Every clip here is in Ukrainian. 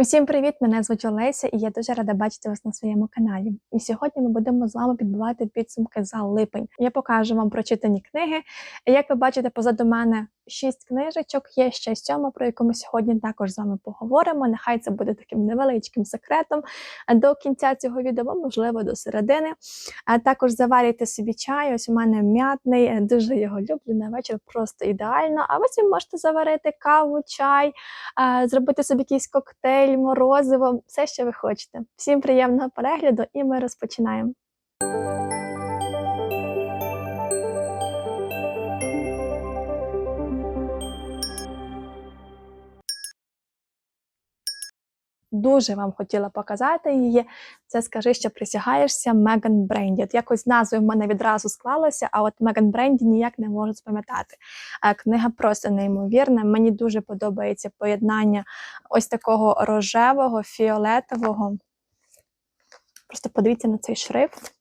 Усім привіт! Мене звуть Олеся, і я дуже рада бачити вас на своєму каналі. І сьогодні ми будемо з вами підбивати підсумки за липень. Я покажу вам прочитані книги. Як ви бачите, позаду мене шість книжечок. Є ще сьома, про яку ми сьогодні також з вами поговоримо. Нехай це буде таким невеличким секретом до кінця цього відео, можливо, до середини. А також заварюйте собі чай. Ось у мене м'ятний, дуже його люблю на вечір, просто ідеально. А ви собі можете заварити каву, чай, зробити собі якийсь коктейль, морозиво, все, що ви хочете. Всім приємного перегляду, і ми розпочинаємо. Дуже вам хотіла показати її. Це скажи, що присягаєшся Меган Бренді. От якось назви в мене відразу склалося, а от Меган Бренді ніяк не можу запам'ятати. Е, Книга просто неймовірна. Мені дуже подобається поєднання ось такого рожевого, фіолетового. Просто подивіться на цей шрифт,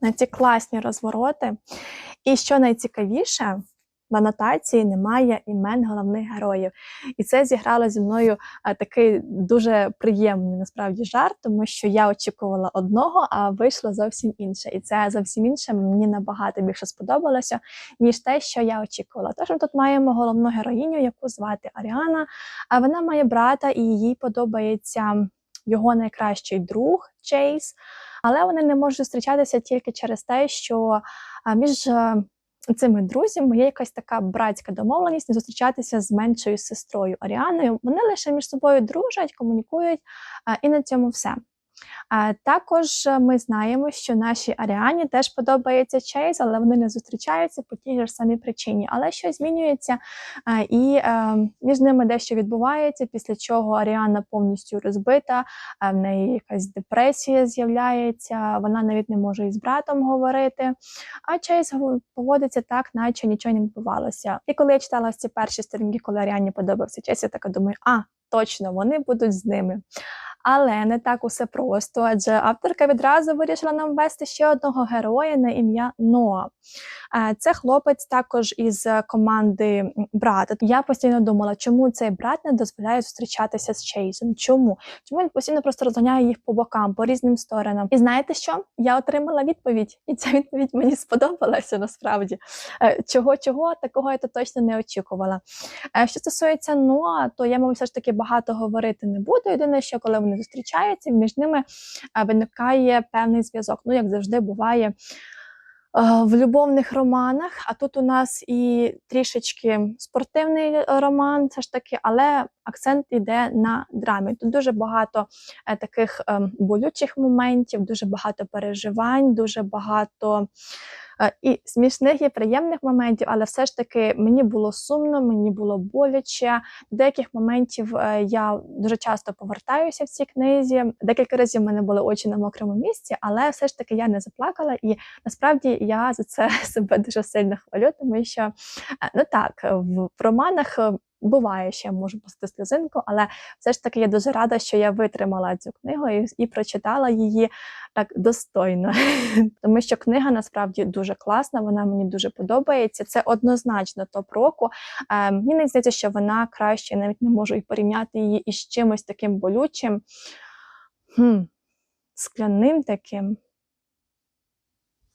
на ці класні розвороти. І що найцікавіше, в анотації немає імен головних героїв. І це зіграло зі мною такий дуже приємний насправді жарт, тому що я очікувала одного, а вийшло зовсім інше. І це зовсім інше мені набагато більше сподобалося, ніж те, що я очікувала. Тож ми тут маємо головну героїню, яку звати Аріана. А вона має брата, і їй подобається його найкращий друг Чейз. Але вони не можуть зустрічатися тільки через те, що між е, цими друзями є якась така братська домовленість не зустрічатися з меншою сестрою Аріаною. Вони лише між собою дружать, комунікують, і на цьому все. Також е, ми знаємо, що нашій Аріані теж подобається Чейз, але вони не зустрічаються по тій ж самій причині. Але щось змінюється, і е, між ними дещо відбувається, після чого Аріана повністю розбита, в неї якась депресія з'являється, вона навіть не може із братом говорити. А Чейз поводиться так, наче нічого не відбувалося. І коли я читала ці перші сторінки, коли Аріані подобався Чейз, я така думаю, а точно вони будуть з ними. Але не так усе просто, адже авторка відразу вирішила нам ввести ще одного героя на ім'я Ноа. Це хлопець також із команди брата. Я постійно думала, чому цей брат не дозволяє зустрічатися з Чейзом. Чому? Чому він постійно просто розганяє їх по бокам, по різним сторонам? І знаєте що? Я отримала відповідь, і ця відповідь мені сподобалася насправді. Е, Чого, чого, такого я то точно не очікувала. Е, Що стосується Ноа, то я, мабуть, все ж таки багато говорити не буду. Єдине, що коли вони зустрічаються, між ними е, виникає певний зв'язок. Ну, як завжди буває в любовних романах. А тут у нас і трішечки спортивний роман, все ж таки, але акцент йде на драмі. Тут дуже багато е, таких е, болючих моментів, дуже багато переживань, дуже багато. Е, І смішних і приємних моментів, але все ж таки мені було сумно, мені було боляче. До деяких моментів е, я дуже часто повертаюся в цій книзі. Декілька разів в мене були очі на мокрому місці, але все ж таки я не заплакала, і насправді я за це себе дуже сильно хвалю, тому що е, ну так в романах. Буває, я можу пустити сльозинку, але все ж таки я дуже рада, що я витримала цю книгу і, і прочитала її так достойно. Тому що книга насправді дуже класна, вона мені дуже подобається. Це однозначно топ року. Е, мені не здається, що вона краще, навіть не можу і порівняти її із чимось таким болючим, хм, скляним таким.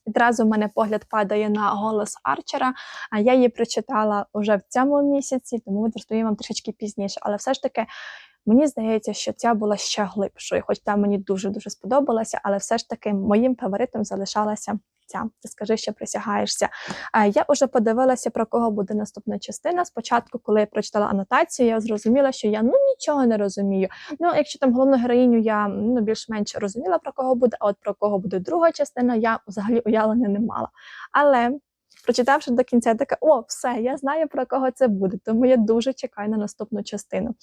Відразу в мене погляд падає на голос Арчера, а я її прочитала уже в цьому місяці, тому відростую вам трішечки пізніше. Але все ж таки мені здається, що ця була ще глибшою, хоч та мені дуже-дуже сподобалася, але все ж таки моїм фаворитом залишалася ця. Ти скажи, що присягаєшся. Е, Я вже подивилася, про кого буде наступна частина. Спочатку, коли я прочитала анотацію, я зрозуміла, що я ну нічого не розумію. Ну, якщо там головну героїню я ну, більш-менш розуміла, про кого буде, а от про кого буде друга частина, я взагалі уявлення не мала. Але прочитавши до кінця, така: о, все, я знаю про кого це буде, тому я дуже чекаю на наступну частину.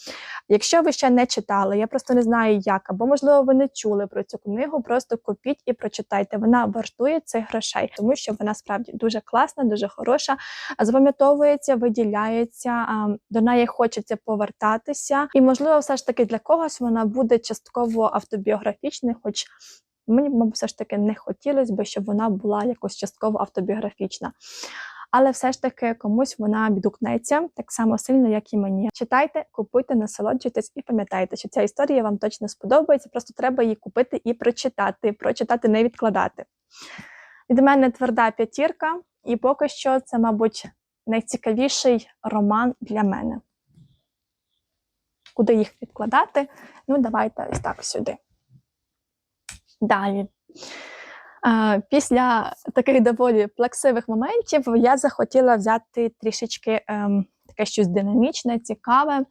Якщо ви ще не читали, я просто не знаю як, або можливо ви не чули про цю книгу, просто купіть і прочитайте. Вона вартує цих грошей, тому що вона справді дуже класна, дуже хороша, запам'ятовується, виділяється, до неї хочеться повертатися. І можливо, все ж таки для когось вона буде частково автобіографічною, хоч Мені, мабуть, все ж таки не хотілося б, щоб вона була якось частково автобіографічна. але все ж таки комусь вона відгукнеться так само сильно, як і мені. Читайте, купуйте, насолоджуйтесь і пам'ятайте, що ця історія вам точно сподобається. Просто треба її купити і прочитати. Прочитати, не відкладати. Від мене тверда п'ятірка, і поки що це, мабуть, найцікавіший роман для мене. Куди їх відкладати? Ну, давайте ось так сюди. Далі. Після таких доволі плаксивих моментів я захотіла взяти трішечки ем, таке щось динамічне, цікаве.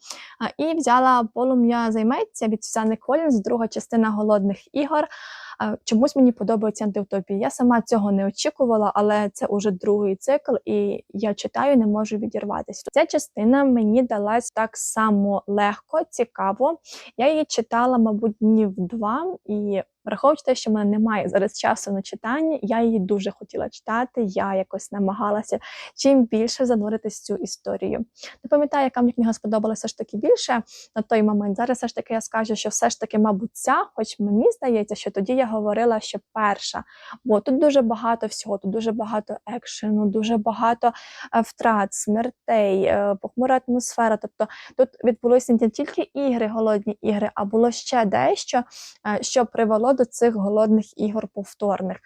І взяла полум'я займеться від Сюзанни Колінз, друга частина голодних ігор. Чомусь мені подобаються антиутопії. Я сама цього не очікувала, але це уже другий цикл, і я читаю, не можу відірватися. Ця частина мені далась так само легко, цікаво. Я її читала, мабуть, днів два, і враховуючи те, що в мене немає зараз часу на читання, я її дуже хотіла читати. Я якось намагалася чим більше зануритись в цю історію. Не пам'ятаю, яка мені книга сподобалася ж таки більше на той момент. Зараз все ж таки я скажу, що все ж таки, мабуть, ця, хоч мені здається, що тоді я говорила, що перша, бо тут дуже багато всього, тут дуже багато екшену, дуже багато е, втрат, смертей, е, похмура атмосфера. Тобто тут відбулися не тільки ігри, голодні ігри, а було ще дещо, е, що привело до цих голодних ігор повторних.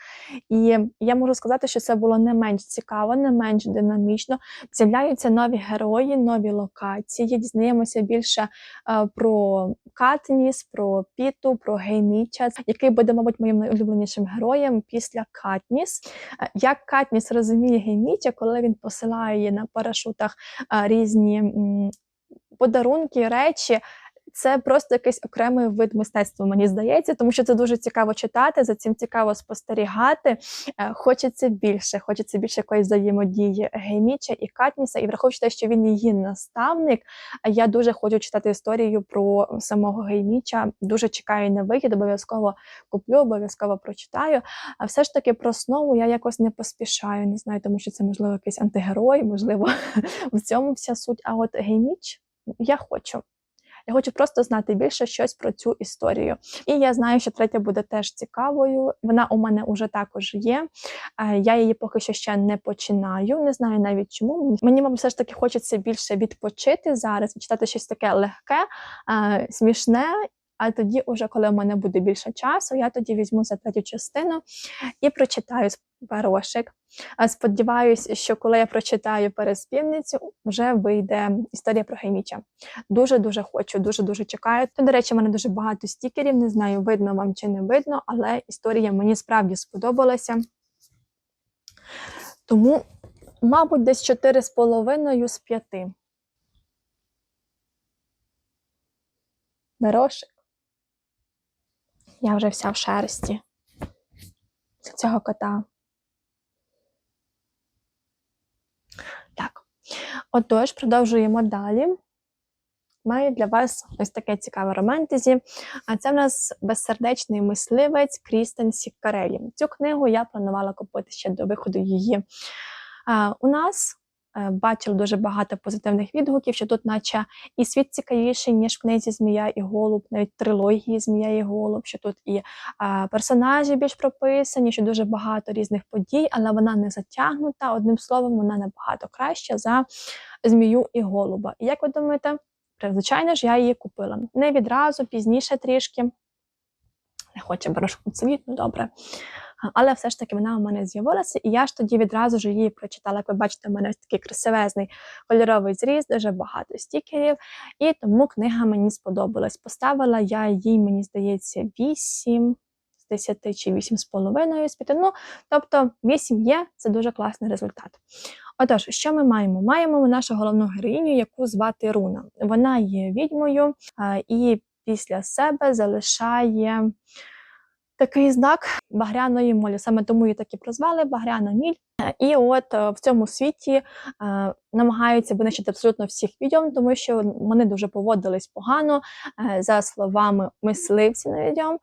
І я можу сказати, що це було не менш цікаво, не менш динамічно. З'являються нові герої, нові локації. Дізнаємося більше е, про Катніс, про Піту, про Гейміча, який буде, мабуть, моїм найулюбленішим героєм після Катніс. Е, Як Катніс розуміє Гейміча, коли він посилає на парашутах е, різні подарунки, речі. Це просто якийсь окремий вид мистецтва, мені здається, тому що це дуже цікаво читати, за цим цікаво спостерігати. Е, Хочеться більше, хочеться більше якоїсь взаємодії Гейміча і Катніса. І враховуючи те, що він її наставник, я дуже хочу читати історію про самого Гейміча. Дуже чекаю на вихід, обов'язково куплю, обов'язково прочитаю. А все ж таки про основу я якось не поспішаю. Не знаю, тому що це можливо якийсь антигерой, можливо, в цьому вся суть. А от Гейміч я хочу. Я хочу просто знати більше щось про цю історію. І я знаю, що третя буде теж цікавою. Вона у мене вже також є. Е, Я її поки що ще не починаю. Не знаю навіть чому. Мені, мабуть, все ж таки хочеться більше відпочити зараз, читати щось таке легке, е, смішне. А тоді, уже коли у мене буде більше часу, я тоді візьму за третю частину і прочитаю Барошик. Сподіваюсь, що коли я прочитаю переспівницю, вже вийде історія про Гейміча. Дуже дуже хочу, дуже дуже чекаю. До речі, в мене дуже багато стікерів. Не знаю, видно вам чи не видно, але історія мені справді сподобалася. Тому, мабуть, десь 4,5 з 5. Барошик. Я вже вся в шерсті цього кота. Так. Отож, продовжуємо далі. Маю для вас ось таке цікаве романтезі. А це в нас безсердечний мисливець Крістен Сіккарелі. Цю книгу я планувала купити ще до виходу її. У нас е, бачили дуже багато позитивних відгуків, що тут, наче, і світ цікавіший, ніж в книзі Змія і Голуб, навіть трилогії Змія і Голуб, що тут і персонажі більш прописані, що дуже багато різних подій, але вона не затягнута. Одним словом, вона набагато краща за змію і голуба. І як ви думаєте? Звичайно ж, я її купила. Не відразу, пізніше трішки. Не хоче барашку цвіт, ну добре. Але все ж таки вона у мене з'явилася, і я ж тоді відразу ж її прочитала. Як ви бачите, у мене такий красивезний кольоровий зріз, дуже багато стікерів, і тому книга мені сподобалась. Поставила я їй, мені здається, 8 з 10 чи 8 з половиною з 5. Ну, тобто 8 є, це дуже класний результат. Отож, що ми маємо? Маємо нашу головну героїню, яку звати Руна. Вона є відьмою і після себе залишає такий знак багряної молі. Саме тому її так і прозвали Багряна міль. І от е, в цьому світі е, намагаються винищити абсолютно всіх відьом, тому що вони дуже поводились погано, е, за словами мисливців на відьом.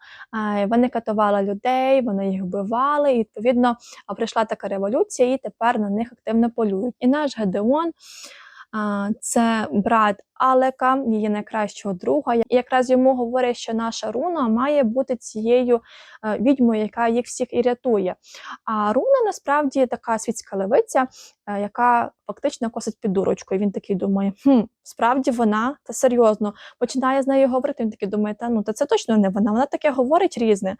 Вони катували людей, вони їх вбивали. І відповідно прийшла така революція, і тепер на них активно полюють. І наш Гедеон Це брат Алека, її найкращого друга. І якраз йому говорять, що наша руна має бути цією е, відьмою, яка їх всіх і рятує. А руна насправді така світська левиця, е, яка фактично косить під дурочку. І він такий думає: хм, справді вона та серйозно починає з нею говорити. Він такий думає, та ну та це точно не вона. Вона таке говорить різне.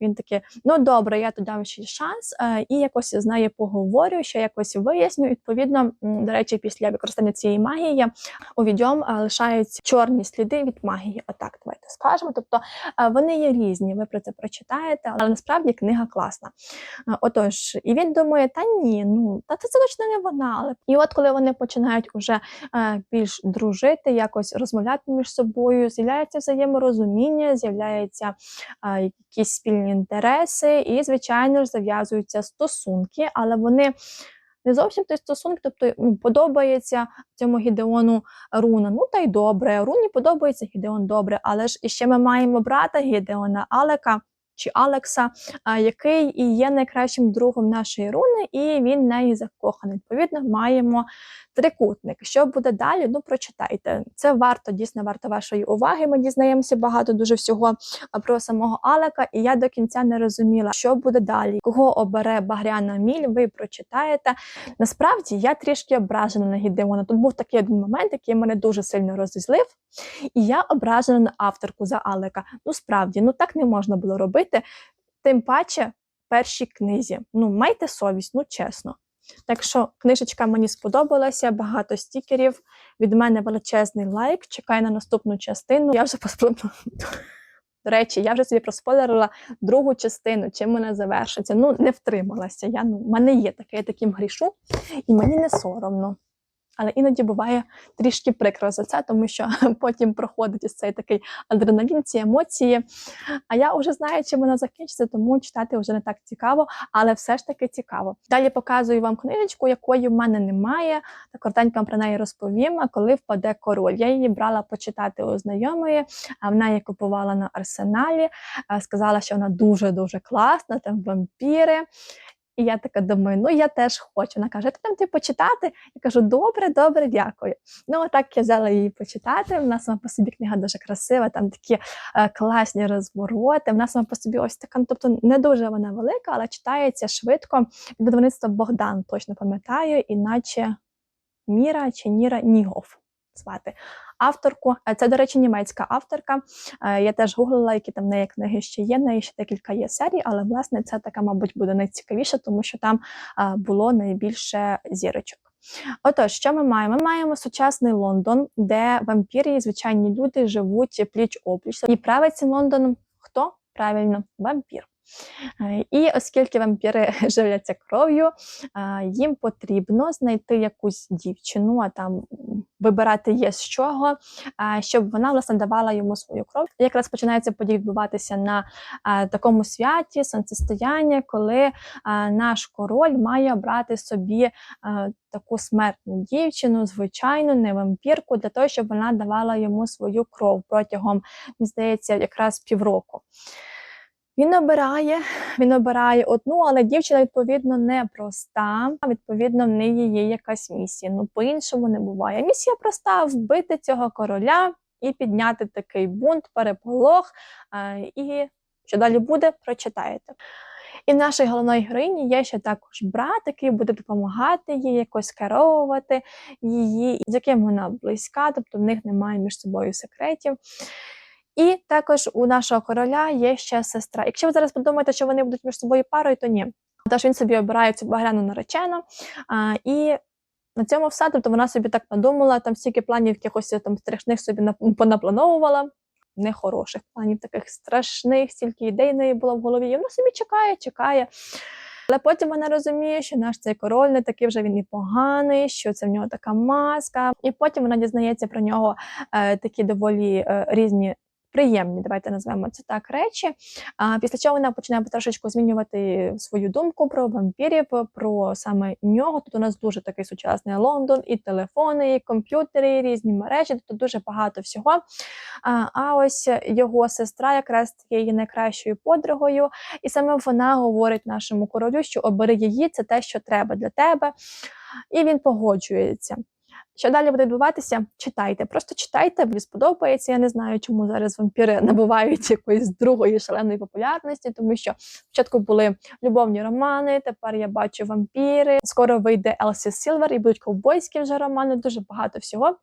Він такий, ну добре, я тоді дам ще шанс, е, і якось з нею поговорю, ще якось виясню. Відповідно, до речі, після використання цієї магії у відьом е, лишаються чорні сліди від магії. Отак, давайте скажемо. Тобто е, вони є різні, ви про це прочитаєте, але насправді книга класна. Отож, і він думає, та ні, ну та це точно не вона. Але і от коли вони починають уже е, більш дружити, якось розмовляти між собою, з'являється взаєморозуміння, з'являються е, якісь спільні інтереси, і, звичайно ж, зав'язуються стосунки, але вони. Не зовсім той стосунки, тобто подобається цьому Гідеону Руна. Ну та й добре. Руні подобається Гідеон добре, але ж іще ми маємо брата Гідеона Алека чи Алекса, який і є найкращим другом нашої руни, і він неї закоханий. Відповідно, маємо трикутник. Що буде далі? Ну, прочитайте. Це варто, дійсно варто вашої уваги. Ми дізнаємося багато дуже всього про самого Алека, і я до кінця не розуміла, що буде далі. Кого обере Багряна Міль, ви прочитаєте. Насправді я трішки ображена на Гідеона. Тут був такий один момент, який мене дуже сильно розізлив. І я ображена на авторку за Алека. Ну, справді, ну так не можна було робити. Тим паче, першій книзі. Ну, майте совість, ну чесно. Так що книжечка мені сподобалася, багато стікерів. Від мене величезний лайк. Чекаю на наступну частину. Я вже поспро- До речі, я вже собі проспойлерила другу частину, чим вона завершиться. Ну, не втрималася. Я, ну, в мене є таке, я таким грішу, і мені не соромно. Але іноді буває трішки прикро за це, тому що потім проходить ось цей такий адреналін, ці емоції. А я вже знаю, чим вона закінчиться, тому читати вже не так цікаво, але все ж таки цікаво. Далі показую вам книжечку, якої в мене немає. Та коротенько про неї розповім. Коли впаде король. Я її брала почитати у знайомої, а вона її купувала на арсеналі. Сказала, що вона дуже дуже класна, там вампіри. І я така думаю, ну я теж хочу. Вона каже, ти там ти почитати? Я кажу, добре, добре, дякую. Ну, отак я взяла її почитати. Нас сама по собі книга дуже красива, там такі е, класні розвороти. Нас сама по собі ось така, ну, тобто не дуже вона велика, але читається швидко. Від видавництва Богдан, точно пам'ятаю, іначе Міра чи Ніра Нігов звати авторку. Е, Це, до речі, німецька авторка. Е, Я теж гуглила, які там в неї книги ще є. В неї ще декілька є серій, але власне це така, мабуть, буде найцікавіше, тому що там е, було найбільше зірочок. Отож, що ми маємо? Ми маємо сучасний Лондон, де вампіри і звичайні люди живуть пліч опліч. І править цим Лондоном хто? Правильно, вампір. Е, І оскільки вампіри живляться кров'ю, їм потрібно знайти якусь дівчину, а там вибирати є з чого, щоб вона власне давала йому свою кров. Якраз починаються події відбуватися на такому святі, сонцестояння, коли наш король має обрати собі таку смертну дівчину, звичайну, не вампірку, для того, щоб вона давала йому свою кров протягом, мені здається, якраз півроку. Він обирає, він обирає одну, але дівчина, відповідно, не проста. Відповідно, в неї є якась місія. Ну, по-іншому не буває. Місія проста вбити цього короля і підняти такий бунт, переполох. е, І що далі буде, прочитаєте. І в нашій головної героїні є ще також брат, який буде допомагати їй якось керовувати її, з яким вона близька, тобто в них немає між собою секретів. І також у нашого короля є ще сестра. Якщо ви зараз подумаєте, що вони будуть між собою парою, то ні. Тож він собі обирає цю багряну наречену, а, і на цьому все. Тобто вона собі так надумала, там стільки планів якихось там страшних собі нап- понаплановувала. Нехороших планів, таких страшних, стільки ідей неї було в голові. І вона собі чекає, чекає. Але потім вона розуміє, що наш цей король не такий вже він і поганий, що це в нього така маска. І потім вона дізнається про нього е, такі доволі е, різні. Приємні, давайте назвемо це так речі. А після чого вона починає потрошечку змінювати свою думку про вампірів, про саме нього. Тут у нас дуже такий сучасний Лондон, і телефони, і комп'ютери, і різні мережі, тобто дуже багато всього. А, а ось його сестра якраз є її найкращою подругою, і саме вона говорить нашому королю, що обери її, це те, що треба для тебе. І він погоджується. Що далі буде відбуватися? Читайте. Просто читайте, мені сподобається. Я не знаю, чому зараз вампіри набувають якоїсь другої шаленої популярності, тому що спочатку були любовні романи, тепер я бачу вампіри. Скоро вийде Елсі Сілвер і будуть ковбойські вже романи, дуже багато всього.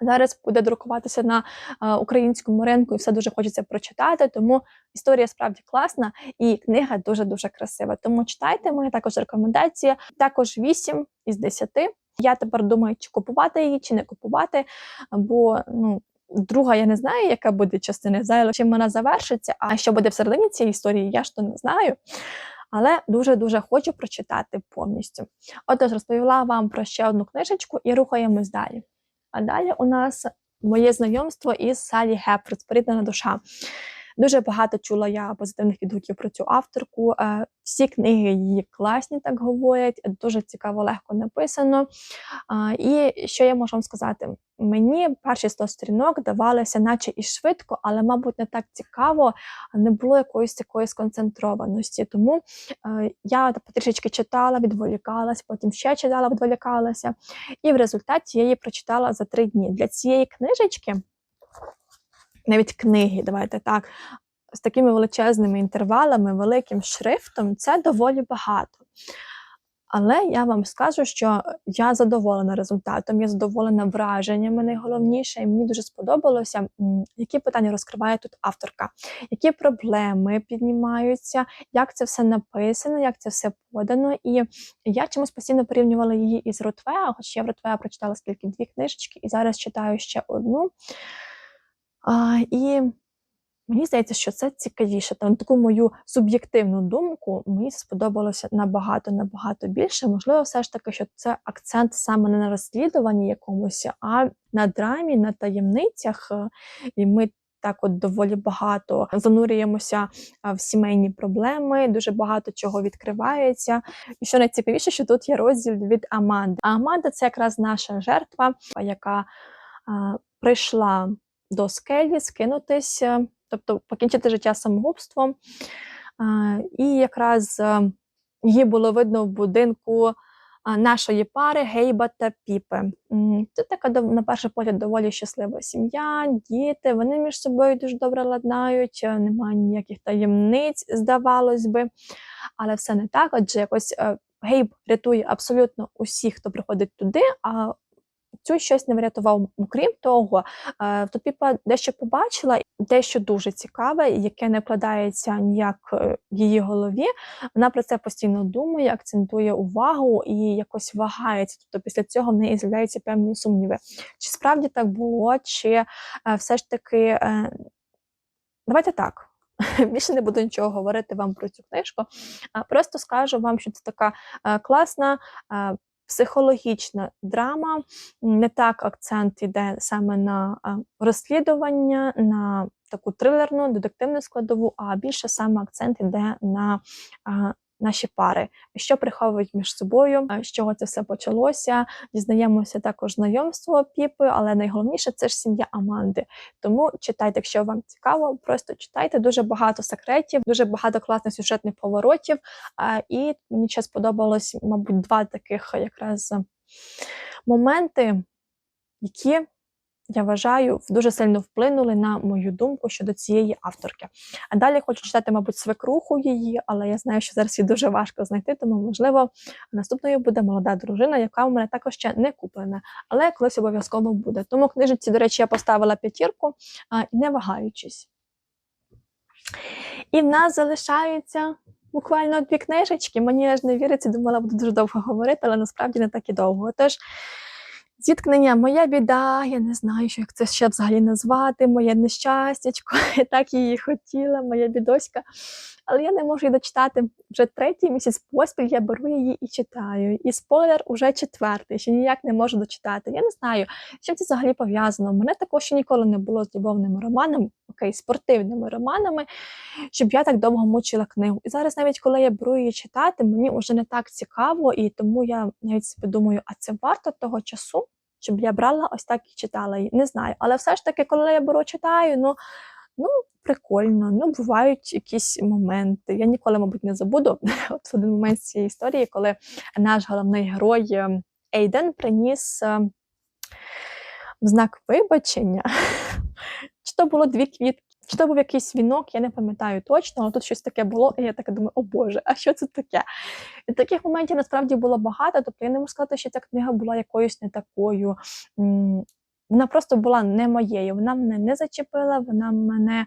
Зараз буде друкуватися на е, українському ринку, і все дуже хочеться прочитати. Тому історія справді класна і книга дуже дуже красива. Тому читайте мої також рекомендації. Також 8 із 10. Я тепер думаю, чи купувати її, чи не купувати. Бо ну друга я не знаю, яка буде частина зайла, чим вона завершиться. А що буде всередині цієї історії, я ж то не знаю. Але дуже-дуже хочу прочитати повністю. Отож, розповіла вам про ще одну книжечку і рухаємось далі. А далі у нас моє знайомство із Салі Гепфорд, «Споріднена душа. Дуже багато чула я позитивних відгуків про цю авторку. Е, Всі книги її класні, так говорять, дуже цікаво, легко написано. І що я можу вам сказати? Мені перші 100 сторінок давалися, наче і швидко, але, мабуть, не так цікаво, не було якоїсь такої сконцентрованості. Тому е, я потрішечки читала, відволікалась, потім ще читала, відволікалася. І в результаті я її прочитала за три дні. Для цієї книжечки навіть книги, давайте так, з такими величезними інтервалами, великим шрифтом, це доволі багато. Але я вам скажу, що я задоволена результатом, я задоволена враженнями. Найголовніше, і мені дуже сподобалося, які питання розкриває тут авторка, які проблеми піднімаються, як це все написано, як це все подано. І я чомусь постійно порівнювала її із Ротвеа, хоч я в Ротвеа прочитала скільки дві книжечки, і зараз читаю ще одну. А, І мені здається, що це цікавіше. Там таку мою суб'єктивну думку мені сподобалося набагато набагато більше. Можливо, все ж таки, що це акцент саме не на розслідуванні якомусь, а на драмі, на таємницях. І ми так, от доволі багато занурюємося в сімейні проблеми, дуже багато чого відкривається. І що найцікавіше, що тут є розділ від Аманди. А Аманда це якраз наша жертва, яка а, прийшла до скелі, скинутися, тобто покінчити життя самогубством. І якраз е, її було видно в будинку нашої пари Гейба та Піпи. Це така, на перший погляд, доволі щаслива сім'я, діти, вони між собою дуже добре ладнають, е, немає ніяких таємниць, здавалось би. Але все не так, адже якось е, Гейб рятує абсолютно усіх, хто приходить туди. а цю щось не врятував. Окрім того, е, то Піпа дещо побачила, дещо дуже цікаве, яке не вкладається ніяк е, в її голові. Вона про це постійно думає, акцентує увагу і якось вагається. Тобто після цього в неї з'являються певні сумніви. Чи справді так було, чи е, все ж таки. Давайте так. Більше не буду нічого говорити вам про цю книжку. Просто скажу вам, що це така класна, психологічна драма, не так акцент йде саме на розслідування, на таку трилерну, детективну складову, а більше саме акцент йде на наші пари, що приховують між собою, з чого це все почалося. Дізнаємося також знайомство піпи, але найголовніше це ж сім'я Аманди. Тому читайте, якщо вам цікаво, просто читайте дуже багато секретів, дуже багато класних сюжетних поворотів. І мені ще сподобалось, мабуть, два таких якраз моменти, які я вважаю, дуже сильно вплинули на мою думку щодо цієї авторки. А далі хочу читати, мабуть, свекруху її, але я знаю, що зараз її дуже важко знайти, тому, можливо, наступною буде молода дружина, яка у мене також ще не куплена, але колись обов'язково буде. Тому книжці, до речі, я поставила п'ятірку, не вагаючись. І в нас залишаються. Буквально дві книжечки, мені аж не віриться, думала, буду дуже довго говорити, але насправді не так і довго. Тож Зіткнення, моя біда, я не знаю, як це ще взагалі назвати, моє нещастячко, я так її хотіла, моя бідоська. Але я не можу її дочитати вже третій місяць поспіль, я беру її і читаю. І спойлер уже четвертий, ще ніяк не можу дочитати. Я не знаю, чим це взагалі пов'язано. Мене також ніколи не було з любовними романами, окей, спортивними романами, щоб я так довго мучила книгу. І зараз, навіть коли я беру її читати, мені вже не так цікаво, і тому я навіть собі думаю, а це варто того часу щоб я брала ось так і читала її. Не знаю. Але все ж таки, коли я беру читаю, ну ну прикольно, ну бувають якісь моменти. Я ніколи, мабуть, не забуду от один момент з цієї історії, коли наш головний герой. Ем, Ейден приніс е, в знак вибачення. Чи то було дві квітки, чи то був якийсь вінок, я не пам'ятаю точно, але тут щось таке було, і я така думаю, о Боже, а що це таке? І таких моментів насправді було багато. Тобто я не можу сказати, що ця книга була якоюсь не такою. Вона просто була не моєю. Вона мене не зачепила, вона мене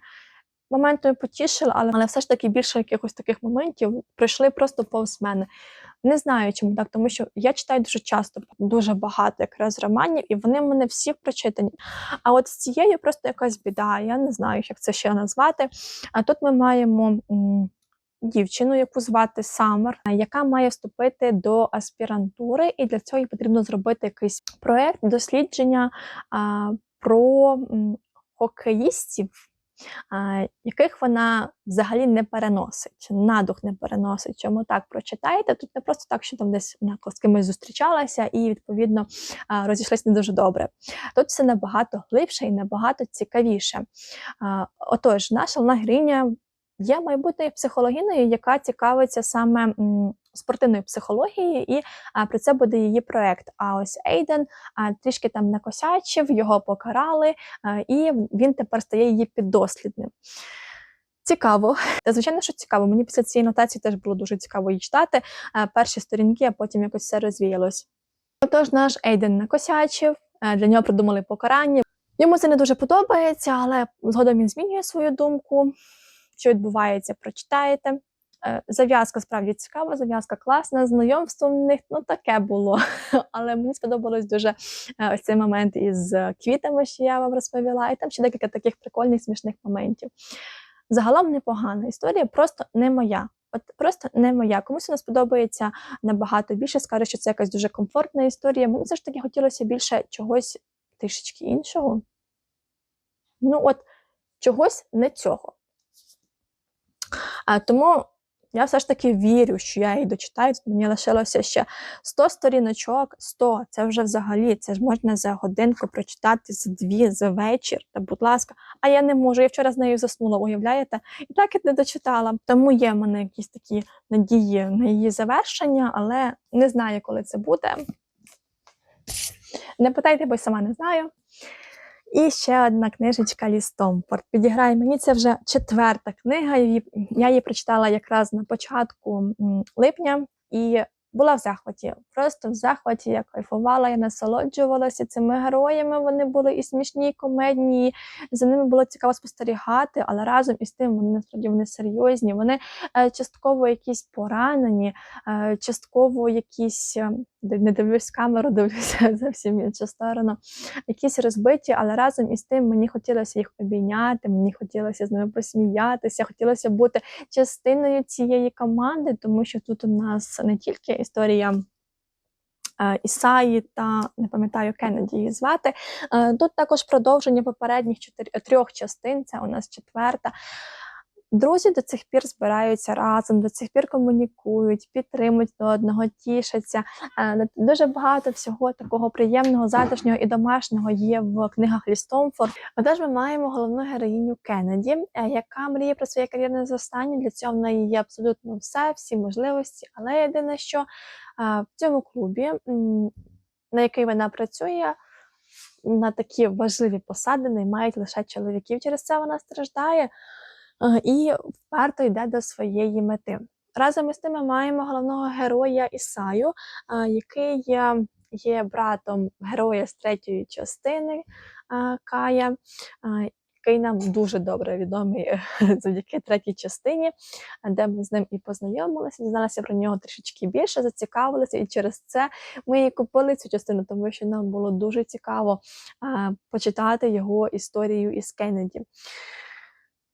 моментами потішила, але, але все ж таки більше якихось таких моментів прийшли просто повз мене. Не знаю, чому так, тому що я читаю дуже часто, дуже багато якраз романів, і вони в мене всі прочитані. А от з цією просто якась біда, я не знаю, як це ще назвати. А тут ми маємо. Дівчину, яку звати Самер, яка має вступити до аспірантури, і для цього їй потрібно зробити якийсь проект дослідження а, про хокеїстів, яких вона взагалі не переносить, на дух не переносить. Чому так прочитаєте? Тут не просто так, що там десь вона з кимось зустрічалася і, відповідно, розійшлися не дуже добре. Тут все набагато глибше і набагато цікавіше. Отож, наша героїня є майбутньою психологиною, яка цікавиться саме спортивною психологією, і про це буде її проект. А ось Ейден трішки там накосячив, його покарали, і він тепер стає її піддослідним. Цікаво. Та звичайно, що цікаво. Мені після цієї нотації теж було дуже цікаво її читати. Перші сторінки, а потім якось все розвіялось. Отож, наш Ейден накосячив, для нього придумали покарання. Йому це не дуже подобається, але згодом він змінює свою думку. Що відбувається, прочитаєте. Е, Зав'язка справді цікава, зав'язка класна, знайомство в них ну таке було. Але мені сподобалось дуже е, ось цей момент із е, квітами, що я вам розповіла, і там ще декілька таких прикольних смішних моментів. Загалом непогана історія, просто не моя. От просто не моя. Комусь вона сподобається набагато більше, скаже, що це якась дуже комфортна історія. Мені все ж таки хотілося більше чогось трішечки іншого. Ну, от, чогось не цього. А, тому я все ж таки вірю, що я її дочитаю. Мені лишилося ще 100 сторіночок, 100, це вже взагалі, це ж можна за годинку прочитати, за дві, за вечір, та будь ласка. А я не можу, я вчора з нею заснула, уявляєте? І так і не дочитала. Тому є в мене якісь такі надії на її завершення, але не знаю, коли це буде. Не питайте, бо сама не знаю. І ще одна книжечка Ліс Томфорд. Підіграє мені це вже четверта книга. Я її прочитала якраз на початку липня і була в захваті. Просто в захваті я кайфувала, я насолоджувалася цими героями. Вони були і смішні, і комедні. За ними було цікаво спостерігати, але разом із тим вони насправді вони серйозні. Вони е, частково якісь поранені, е, частково якісь е, не дивлюсь камеру, дивлюся зовсім іншу сторону якісь розбиті, але разом із тим мені хотілося їх обійняти, мені хотілося з ними посміятися, хотілося бути частиною цієї команди, тому що тут у нас не тільки історія. е, Ісаї та не пам'ятаю Кеннеді її звати. Е, Тут також продовження попередніх чотир... трьох частин. Це у нас четверта. Друзі до цих пір збираються разом, до цих пір комунікують, підтримують до одного, тішаться. Е, Дуже багато всього такого приємного, затишнього і домашнього є в книгах Лістомфорд. Отож, ми маємо головну героїню Кеннеді, е, яка мріє про своє кар'єрне зростання. Для цього в неї є абсолютно все, всі можливості. Але єдине, що е, в цьому клубі, на який вона працює, на такі важливі посади наймають лише чоловіків. Через це вона страждає і вперто йде до своєї мети. Разом із тим ми маємо головного героя Ісаю, який є, братом героя з третьої частини Кая, який нам дуже добре відомий завдяки третій частині, де ми з ним і познайомилися, дізналися про нього трішечки більше, зацікавилися, і через це ми і купили цю частину, тому що нам було дуже цікаво почитати його історію із Кеннеді.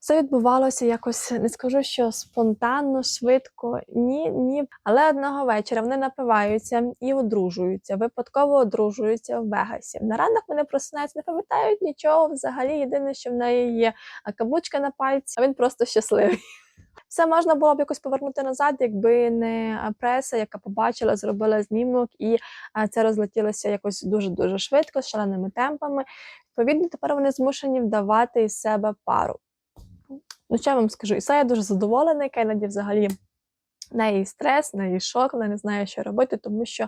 Все відбувалося якось, не скажу, що спонтанно, швидко. Ні, ні. Але одного вечора вони напиваються і одружуються, випадково одружуються в Вегасі. На ранок вони просинаються, не пам'ятають нічого. Взагалі, єдине, що в неї є каблучка на пальці, а він просто щасливий. Все можна було б якось повернути назад, якби не преса, яка побачила, зробила знімок, і це розлетілося якось дуже дуже швидко, з шаленими темпами. Відповідно, тепер вони змушені вдавати із себе пару. Ну, що я вам скажу, Ісая дуже задоволений, Кеннеді взагалі В неї стрес, в неї шок, вона не знає, що робити, тому що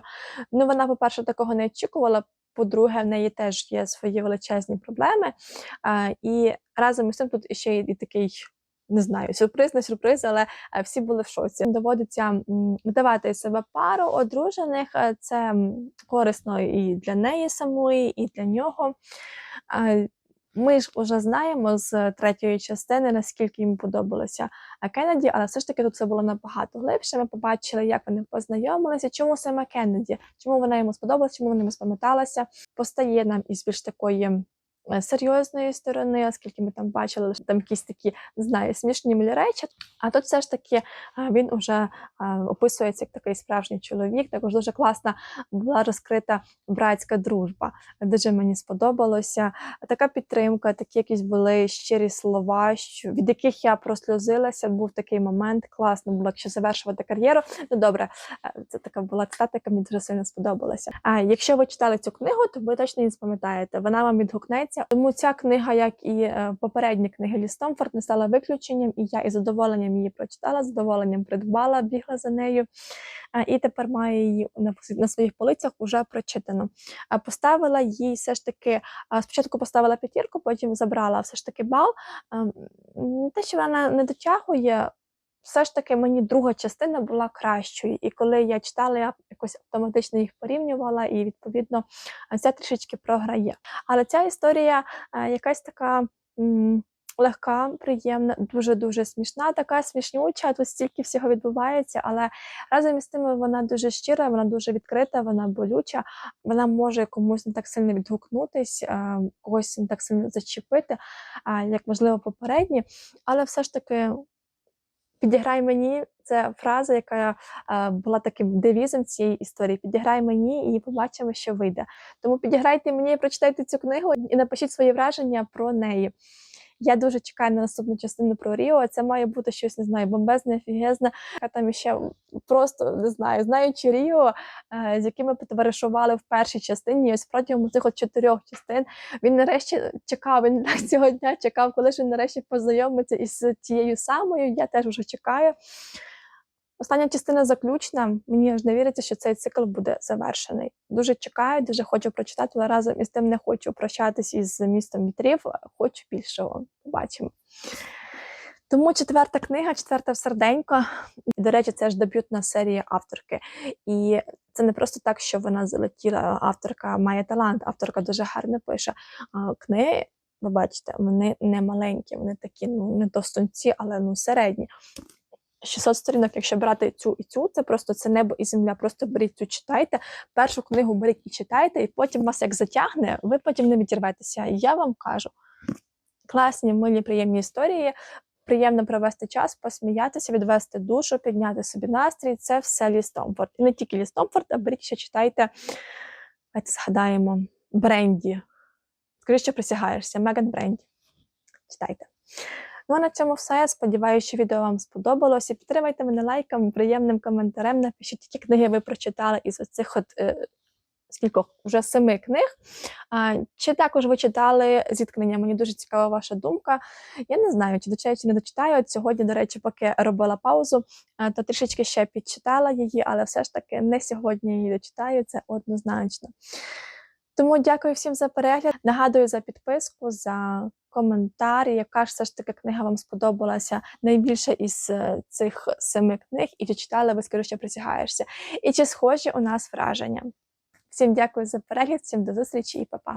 ну, вона, по-перше, такого не очікувала. По-друге, в неї теж є свої величезні проблеми. А, і разом із цим тут ще і такий. Не знаю, сюрприз не сюрприз, але е, всі були в шоці. Доводиться із себе пару одружених. е, Це корисно і для неї самої, і для нього. Е, Ми ж вже знаємо з третьої частини, наскільки їм подобалося е, Кеннеді, але все ж таки тут це було набагато глибше. Ми побачили, як вони познайомилися, чому саме Кеннеді, чому вона йому сподобалася, чому вона йому спам'яталася. Постає нам із більш такої е, серйозної сторони, оскільки ми там бачили що там якісь такі, не знаю, смішні милі речі. А тут все ж таки е, він уже е, описується як такий справжній чоловік. Також дуже класна була розкрита братська дружба. Дуже мені сподобалося. Така підтримка, такі якісь були щирі слова, що, від яких я просльозилася. Був такий момент, класно було, якщо завершувати кар'єру. Ну добре, е, це така була цитата, яка мені дуже сильно сподобалася. А якщо ви читали цю книгу, то ви точно її запам'ятаєте. Вона вам відгукнеться. Тому ця книга, як і е, попередні книги Лі Стомфорд, не стала виключенням, і я із задоволенням її прочитала, задоволенням придбала, бігла за нею. І тепер маю її на, своїх полицях уже прочитано. Поставила їй все ж таки, спочатку поставила п'ятірку, потім забрала все ж таки бал. А, м, Не те, що вона не дотягує, все ж таки мені друга частина була кращою. І коли я читала, я якось автоматично їх порівнювала, і відповідно ця трішечки програє. Але ця історія якась така. Легка, приємна, дуже-дуже смішна, така смішнюча, тут стільки всього відбувається, але разом із тим вона дуже щира, вона дуже відкрита, вона болюча, вона може комусь не так сильно відгукнутись, е, когось не так сильно зачепити, як можливо попередні. Але все ж таки підіграй мені це фраза, яка е, була таким девізом цієї історії. Підіграй мені і побачимо, що вийде. Тому підіграйте мені, прочитайте цю книгу і напишіть свої враження про неї. Я дуже чекаю на наступну частину про Ріо. Це має бути щось, не знаю, бомбезне, фігезне. А там ще просто не знаю, знаючи Ріо, е, з якими потоваришували в першій частині, ось протягом цих от чотирьох частин він нарешті чекав. Він так цього дня чекав, коли ж він нарешті познайомиться із тією самою. Я теж вже чекаю. Остання частина заключна. Мені аж не віриться, що цей цикл буде завершений. Дуже чекаю, дуже хочу прочитати, але разом із тим не хочу прощатись із містом вітрів. Хочу більшого. Побачимо. Тому четверта книга, четверта в серденько. До речі, це ж дебютна серія авторки. І це не просто так, що вона залетіла. Авторка має талант, авторка дуже гарно пише. Книги, ви бачите, вони не маленькі, вони такі, ну не товстунці, але ну середні. 600 сторінок, якщо брати цю і цю, це просто це небо і земля. Просто беріть цю, читайте. Першу книгу беріть і читайте, і потім вас як затягне, ви потім не відірветеся. І я вам кажу: класні, милі, приємні історії. Приємно провести час, посміятися, відвести душу, підняти собі настрій. Це все Лі Стомфорд. І не тільки Лі Стомфорд, а беріть ще читайте. Давайте згадаємо Бренді. Скоріше присягаєшся, Меган Бренді. Читайте. Ну а на цьому все. Сподіваюся, що відео вам сподобалося. Підтримайте мене лайком, приємним коментарем. Напишіть, які книги ви прочитали із оцих от е, вже семи книг. А, чи також ви читали зіткнення? Мені дуже цікава ваша думка. Я не знаю, чи дочитаю, чи не дочитаю. От сьогодні, до речі, поки робила паузу, то трішечки ще підчитала її, але все ж таки не сьогодні її дочитаю, це однозначно. Тому дякую всім за перегляд. Нагадую за підписку, за коментар, яка ж все ж таки книга вам сподобалася найбільше із е, цих семи книг, і чи читали ви скоріше присягаєшся, і чи схожі у нас враження. Всім дякую за перегляд, всім до зустрічі і па-па.